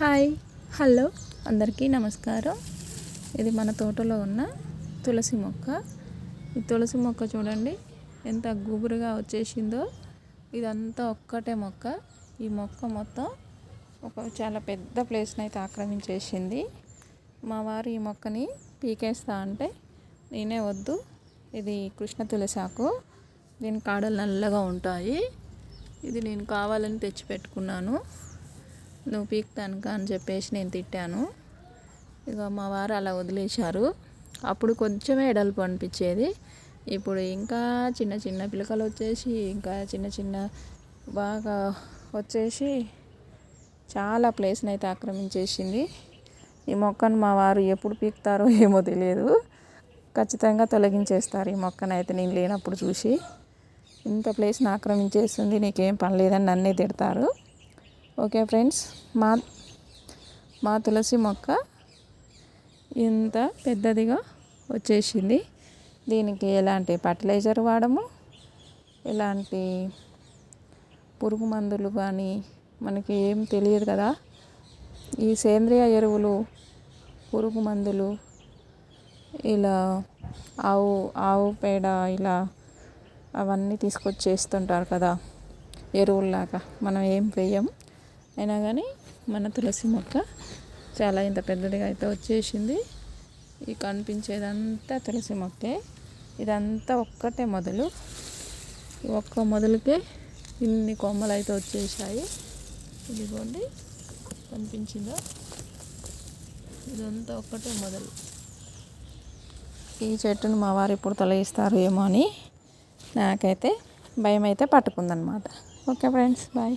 Hi hello. అందరికీ నమస్కారం. ఇది మన తోటలో ఉన్న తులసి మొక్క. ఈ తులసి మొక్క చూడండి ఎంత గుబురుగా వచ్చేసిందో. ఇదంతా ఒక్కటే మొక్క. ఈ మొక్క మొత్తం ఒక చాలా పెద్ద ప్లేస్ని అయితే ఆక్రమించేసింది. మా వారు ఈ మొక్కని పీకేస్తా అంటే నేనే వద్దు ఇది కృష్ణ తులసాకు దీని కాడలు నల్లగా ఉంటాయి. ఇది నేను కావాలని తెచ్చి నువ్వు పీకుతానుక అని చెప్పేసి నేను తిట్టాను. ఇక మా వారు అలా వదిలేశారు. అప్పుడు కొంచెమే ఎడల్పు అనిపించేది. ఇప్పుడు ఇంకా చిన్న చిన్న పిలకలు వచ్చేసి ఇంకా చిన్న చిన్న బాగా వచ్చేసి చాలా ప్లేస్ని అయితే ఆక్రమించేసింది. ఈ మొక్కను మా వారు ఎప్పుడు పీకుతారో ఏమో తెలియదు. ఖచ్చితంగా తొలగించేస్తారు ఈ మొక్కను అయితే నేను లేనప్పుడు చూసి. ఇంత ప్లేస్ని ఆక్రమించేస్తుంది నీకేం పని లేదని నన్నే తిడతారు. ఓకే ఫ్రెండ్స్ మా మా తులసి మొక్క ఇంత పెద్దదిగా వచ్చేసింది. దీనికి ఎలాంటి ఫర్టిలైజర్ వాడము? ఎలాంటి పురుగు మందులు కానీ మనకి ఏం తెలియదు కదా. ఈ సేంద్రియ ఎరువులు పురుగు మందులు ఇలా ఆవు ఆవు పేడ ఇలా అవన్నీ తీసుకొచ్చేస్తుంటారు కదా ఎరువుల్లాగా మనం ఏం వేయం? అయినా కానీ మన తులసి మొక్క చాలా ఇంత పెద్దదిగా అయితే వచ్చేసింది. ఈ కనిపించేదంతా తులసి మొక్కే. ఇదంతా ఒక్కటే మొదలు. ఒక్క మొదలుకే ఇన్ని కొమ్మలు అయితే వచ్చేసాయి. ఇదిగోండి కనిపించిందో? ఇదంతా ఒక్కటే మొదలు. ఈ చెట్టును మా వారు ఇప్పుడు తొలగిస్తారు ఏమో అని నాకైతే భయం అయితే పట్టుకుందనమాట. Okay friends bye.